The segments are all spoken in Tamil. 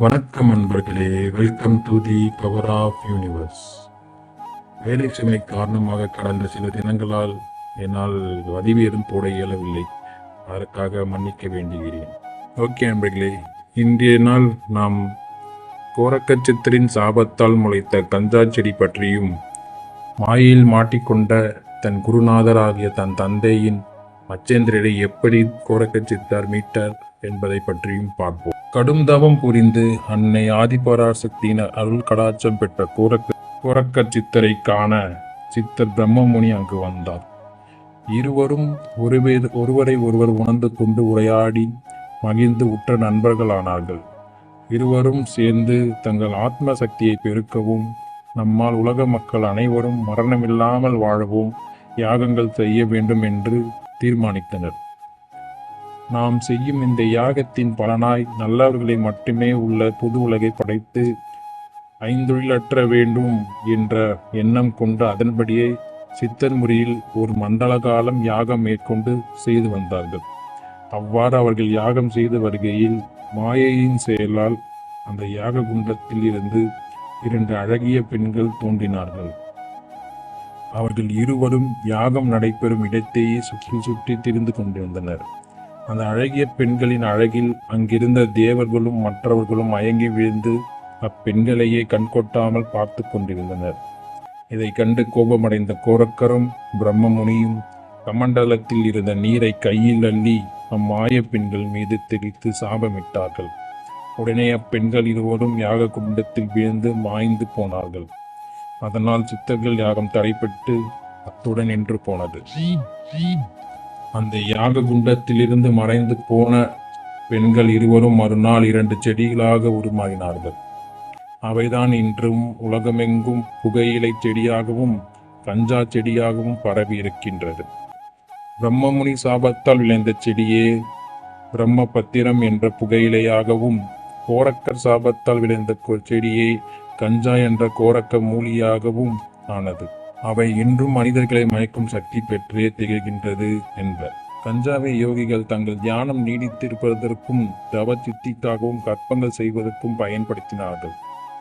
வணக்கம் நண்பர்களே welcome to the power of universe வேலை சுமை காரணமாக கடந்த சில தினங்களால் என்னால் பதிவேதும் போட இயலவில்லை. அதற்காக மன்னிக்க வேண்டுகிறேன். ஓகே நண்பர்களே இன்றைய நாள் நாம் கோரக்கச்சித்தரின் சாபத்தால் முளைத்த கஞ்சா செடி பற்றியும் மாயில் மாட்டிக்கொண்ட தன் குருநாதராகிய தன் தந்தையின் மச்சேந்திரரை எப்படி கோரக்கச்சித்தார் மீட்டார் என்பதை பற்றியும் பார்ப்போம். கடும் தவம் புரிந்து அன்னை ஆதிபராசக்தியின் அருள் கடாட்சம் பெற்ற கோரக்க கோரக்க சித்தரை காண சித்தர் பிரம்மமுனி அங்கு வந்தார். இருவரும் ஒருவே ஒருவரை ஒருவர் உணர்ந்து கொண்டு உரையாடி மகிழ்ந்து உற்ற நண்பர்களானார்கள். இருவரும் சேர்ந்து தங்கள் ஆத்ம சக்தியை பெருக்கவும் நம்மால் உலக மக்கள் அனைவரும் மரணமில்லாமல் வாழவும் யாகங்கள் செய்ய வேண்டும் என்று தீர்மானித்தனர். நாம் செய்யும் இந்த யாகத்தின் பலனாய் நல்லவர்களை மட்டுமே உள்ள புது உலகை படைத்து ஐந்தொழிலற்ற வேண்டும் என்ற எண்ணம் கொண்டு அதன்படியே சித்தர் முறையில் ஒரு மண்டல காலம் யாகம் மேற்கொண்டு செய்து வந்தார்கள். அவ்வாறு அவர்கள் யாகம் செய்து வருகையில் மாயையின் செயலால் அந்த யாக குண்டத்தில் இருந்து இரண்டு அழகிய பெண்கள் தோன்றினார்கள். அவர்கள் இருவரும் யாகம் நடைபெறும் இடத்தையே சுற்றி சுற்றி திரிந்து கொண்டிருந்தனர். அந்த அழகிய பெண்களின் அழகில் அங்கிருந்த தேவர்களும் மற்றவர்களும் மயங்கி விழுந்து அப்பெண்களையே கண்கொட்டாமல் பார்த்து கொண்டிருந்தனர். இதை கண்டு கோபமடைந்த கோரக்கரும் பிரம்மமுனியும் கமண்டலத்தில் இருந்த நீரை கையில் அள்ளி அம்மாய பெண்கள் மீது தெளித்து சாபமிட்டார்கள். உடனே அப்பெண்கள் இருவரும் யாக குண்டத்தில் விழுந்து மாய்ந்து போனார்கள். அதனால் சித்தர்கள் யாகம் தடைப்பட்டு அத்துடன் நின்று போனது. அந்த யாக குண்டத்திலிருந்து மறைந்து போன பெண்கள் இருவரும் மறுநாள் இரண்டு செடிகளாக உருமாறினார்கள். அவைதான் இன்றும் உலகமெங்கும் புகையிலை செடியாகவும் கஞ்சா செடியாகவும் பரவி இருக்கின்றது பிரம்மமுனி சாபத்தால் விளைந்த செடியே பிரம்மபத்திரம் என்ற புகையிலையாகவும் கோரக்கர் சாபத்தால் விளைந்த கொ- செடியே கஞ்சா என்ற கோரக்க மூலியாகவும் ஆனது. அவை இன்றும் மனிதர்களை மயக்கும் சக்தி பெற்றே திகழ்கின்றது என்பர். கஞ்சாவை யோகிகள் தங்கள் தியானம் நீடித்திருப்பதற்கும் தவ சித்திக்காகவும் கற்பங்கள் செய்வதற்கும் பயன்படுத்தினார்கள்.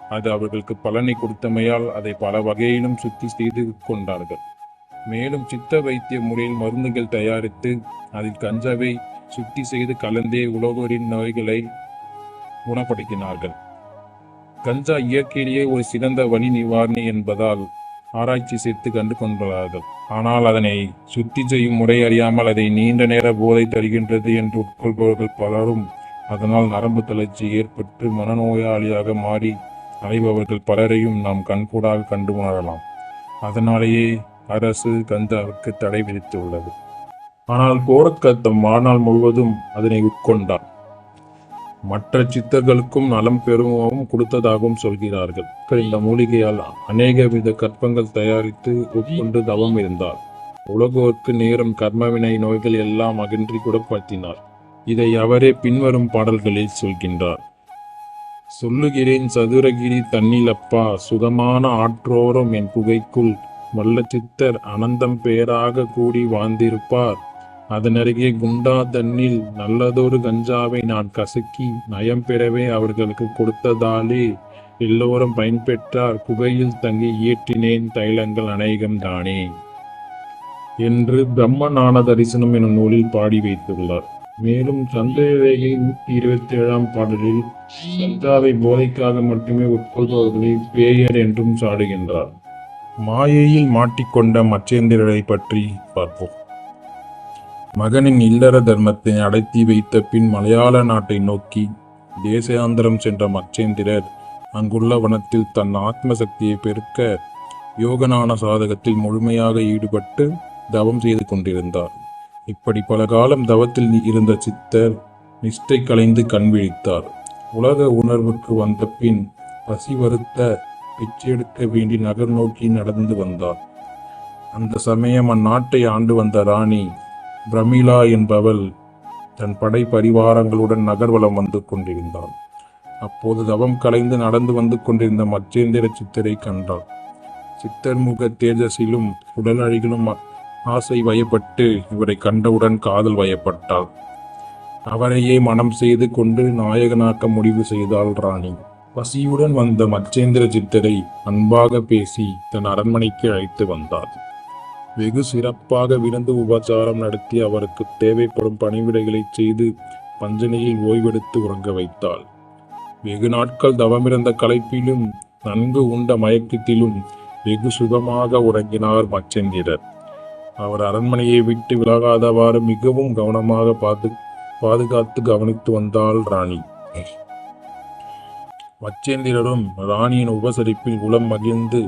அது அவர்களுக்கு பலனை கொடுத்தமையால் அதை பல வகையிலும் சுத்தி செய்து கொண்டார்கள். மேலும் சித்த வைத்திய முறையில் மருந்துகள் தயாரித்து அதில் கஞ்சாவை சுத்தி செய்து கலந்தே உலகோரின் நோய்களை குணப்படுத்தினார்கள். கஞ்சா இயற்கையிலேயே ஒரு சிறந்த வலி நிவாரணி என்பதால் ஆராய்ச்சி செய்து கண்டு கொண்டார்கள் ஆனால் அதனை சுத்தி செய்யும் முறை அறியாமல் அதை நீண்ட நேர போதை தருகின்றது என்று உட்கொள்பவர்கள் பலரும் அதனால் நரம்பு தளர்ச்சி ஏற்பட்டு மனநோயாளியாக மாறி அலைபவர்கள் பலரையும் நாம் கண்கூடாக கண்டு உணரலாம். அதனாலேயே அரசு கஞ்சாவுக்கு தடை விதித்துள்ளது. ஆனால் கோரக்கத்தம் வாழ்நாள் முழுவதும் அதனை உட்கொண்டார். மற்ற சித்தர்களுக்கும் நலம் பெருமவும் கொடுத்ததாகவும் சொல்கிறார்கள். இந்த மூலிகையால் அநேக வித கற்பங்கள் தயாரித்து உட்கொண்டு தவம் இருந்தார். உலகோர்க்கு நேரும் கர்மவினை நோய்கள் எல்லாம் அகன்றி குணப்படுத்தினார் இதை அவரே பின்வரும் பாடல்களில் சொல்கின்றார். சொல்லுகிறேன் சதுரகிரி தன்னிலப்பா சுகமான ஆற்றோரம் என் குகைக்குள் வல்ல சித்தர் அனந்தம் பேராக கூடி வாழ்ந்திருப்பார். அதனருகே குண்டா தன்னில் நல்லதொரு கஞ்சாவை நான் கசக்கி நயம் பெறவே அவர்களுக்கு கொடுத்ததாலே எல்லோரும் பயன்பெற்றார். குகையில் தங்கி இயற்றினேன் தைலங்கள் அநேகம் தானே என்று பிரம்ம ஞான தரிசனம் எனும் நூலில் பாடி வைத்துள்ளார். மேலும் சந்திரரேகை நூற்றி இருபத்தி ஏழாம் பாடலில் கஞ்சாவை போதைக்காக மட்டுமே உட்கொள்பவர்களை பேயர் என்றும் சாடுகின்றார். மாயையில் மாட்டிக்கொண்ட மச்சேந்திரரை பற்றி பார்ப்போம். மகனின் இல்லற தர்மத்தை அடர்த்தி வைத்த பின் மலையாள நாட்டை நோக்கி தேசாந்திரம் சென்ற மச்சேந்திரர் அங்குள்ள வனத்தில் தன் ஆத்ம சக்தியை பெருக்க யோகநான சாதகத்தில் முழுமையாக ஈடுபட்டு தவம் செய்து கொண்டிருந்தார். இப்படி பல காலம் தவத்தில் இருந்த சித்தர் நிஷ்டை கலைந்து கண் விழித்தார். உலக உணர்வுக்கு வந்த பின் பசி வருத்த பிச்செடுக்க வேண்டி நகர் நோக்கி நடந்து வந்தார். அந்த சமயம் அந்நாட்டை ஆண்டு வந்த ராணி பிரமிளா என்பவள் தன் படை பரிவாரங்களுடன் நகர்வலம் வந்து கொண்டிருந்தாள். அப்போது தவம் கலைந்து நடந்து வந்து கொண்டிருந்த மச்சேந்திர சித்தரை கண்டாள். சித்தர் முக தேஜஸிலும் உடல் அழகிலும் ஆசை வயப்பட்டு இவரை கண்டவுடன் காதல் வயப்பட்டாள். அவரையே மனம் செய்து கொண்டு நாயகனாக்க முடிவு செய்தாள் ராணி. பசியுடன் வந்த மச்சேந்திர சித்தரை அன்பாக பேசி தன் அரண்மனைக்கு அழைத்து வந்தார் வெகு சிறப்பாக விருந்து உபச்சாரம் நடத்தி அவருக்கு தேவைப்படும் பணிவிடைகளை செய்து பஞ்சனையை ஓய்வெடுத்து உறங்க வைத்தாள். வெகு நாட்கள் தவமிருந்த களைப்பிலும் நன்கு உண்ட மயக்கத்திலும் வெகு சுகமாக உறங்கினார் மச்சந்திரர் அவர் அரண்மனையை விட்டு விலகாதவாறு மிகவும் கவனமாக பாது பாதுகாத்து கவனித்து வந்தாள் ராணி. மச்சேந்திரரும் ராணியின் உபசரிப்பில் உளம் மகிழ்ந்து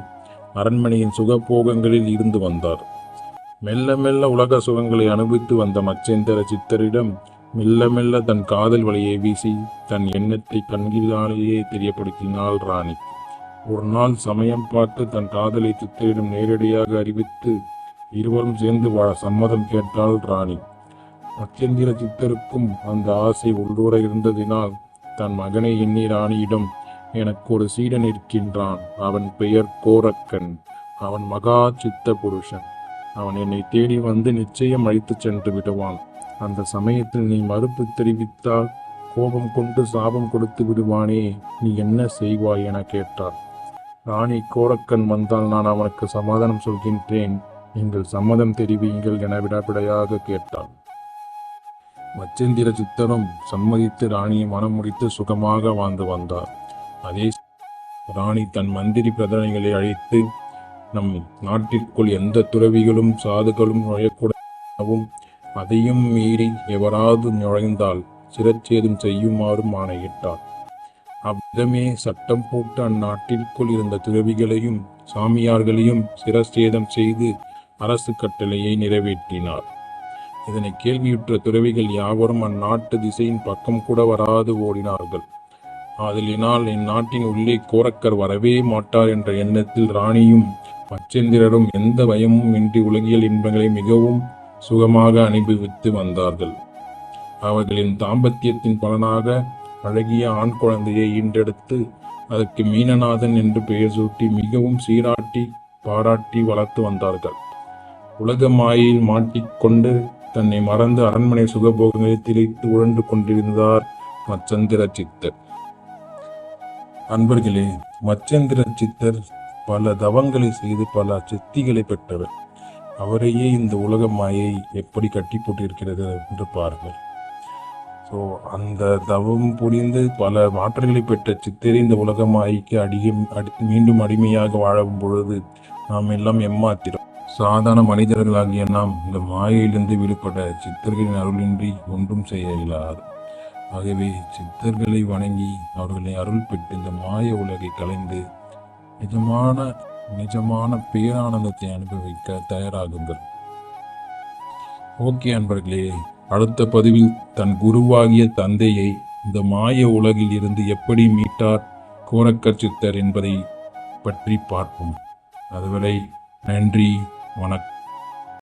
அரண்மனையின் சுகபோகங்களில் இருந்து வந்தார். மெல்ல மெல்ல உலக சுகங்களை அனுபவித்து வந்த மச்சேந்திர சித்தரிடம் மெல்ல மெல்ல தன் காதல் வலையை வீசி தன் எண்ணத்தை கண்கிலாலேயே தெரியப்படுத்தினாள் ராணி. ஒரு நாள் சமயம் பார்த்து தன் காதலை சித்தரிடம் நேரடியாக அறிவித்து இருவரும் சேர்ந்து வாழ சம்மதம் கேட்டாள் ராணி. மச்சேந்திர சித்தருக்கும் அந்த ஆசை உள்ளூர இருந்ததினால் தன் மகனை எண்ணி ராணியிடம் எனக்கு ஒரு சீடன் இருக்கின்றான் அவன் பெயர் கோரக்கன். அவன் மகா சித்த புருஷன் அவன் என்னை தேடி வந்து நிச்சயம் அழைத்துச் சென்று விடுவான். அந்த சமயத்தில் நீ மறுப்பு தெரிவித்தால் கோபம் கொண்டு சாபம் கொடுத்து விடுவானே நீ என்ன செய்வாய் என கேட்டார். ராணி கோரக்கன் வந்தால் நான் அவனுக்கு சமாதானம் சொல்கின்றேன் நீங்கள் சம்மதம் தெரிவியுங்கள் என விடவிடையாக கேட்டாள் மச்சேந்திர சித்தரும் சம்மதித்து ராணியை மனம் முடித்து சுகமாக வாழ்ந்து வந்தார். அதே ராணி தன் மந்திரி பிரதனைகளை அழைத்து நம் நாட்டிற்குள் எந்த துறவிகளும் சாதுகளும் நுழையக்கூடவும் அதையும் மீறி எவராது நுழைந்தால் சிரச்சேதம் செய்யுமாறும் ஆணையிட்டார். அவ்விதமே சட்டம் போட்டு அந்நாட்டிற்குள் இருந்த துறவிகளையும் சாமியார்களையும் சிரச்சேதம் செய்து அரசு கட்டளையை நிறைவேற்றினார். இதனை கேள்வியுற்ற துறவிகள் யாவரும் அந்நாட்டு திசையின் பக்கம் கூட வராது ஓடினார்கள். ஆதலினால் என் நாட்டின் உள்ளே கோரக்கர் வரவே மாட்டார் என்ற எண்ணத்தில் ராணியும் பச்சேந்திரரும் எந்த பயமும் இன்றி உலகியல் இன்பங்களை மிகவும் சுகமாக அனுபவித்து வந்தார்கள். அவர்களின் தாம்பத்தியத்தின் பலனாக அழகிய ஆண் குழந்தையை ஈன்றெடுத்து அதற்கு மீனநாதன் என்று பெயர் சூட்டி மிகவும் சீராட்டி பாராட்டி வளர்த்து வந்தார்கள். உலக மாயில் மாட்டிக்கொண்டு தன்னை மறந்து அரண்மனை சுகபோகங்களில் திளைத்து உழண்டு கொண்டிருந்தார் மச்சந்திர சித்தர் அன்பர்களே மச்சந்திர சித்தர் பல தவங்களை செய்து பல சித்திகளை பெற்றவர். அவரையே இந்த உலக மாயை எப்படி கட்டி போட்டிருக்கிறது என்று பாருங்கள். ஸோ அந்த தவம் புரிந்து பல மாற்றங்களை பெற்ற சித்தரை இந்த உலக மாயைக்கு அடியும் அடி மீண்டும் அடிமையாக வாழும் பொழுது நாம் எல்லாம் எம்மாத்திரம். சாதாரண மனிதர்களாகிய நாம் இந்த மாயையிலிருந்து விடுபட சித்தர்களின் அருளின்றி ஒன்றும் செய்ய இயலாது. ஆகவே சித்தர்களை வணங்கி அவர்களை அருள் பெற்று இந்த மாய உலகை கலைந்து நிஜமான நிஜமான பேரானந்தத்தை அனுபவிக்க தயாராகுங்கள். ஓகே அன்பர்களே அடுத்த பதிவில் தன் குருவாகிய தந்தையை இந்த மாய உலகில் இருந்து எப்படி மீட்டார் கோரக்கர் சித்தர் என்பதை பற்றி பார்ப்போம். அதுவரை நன்றி வணக்கம்.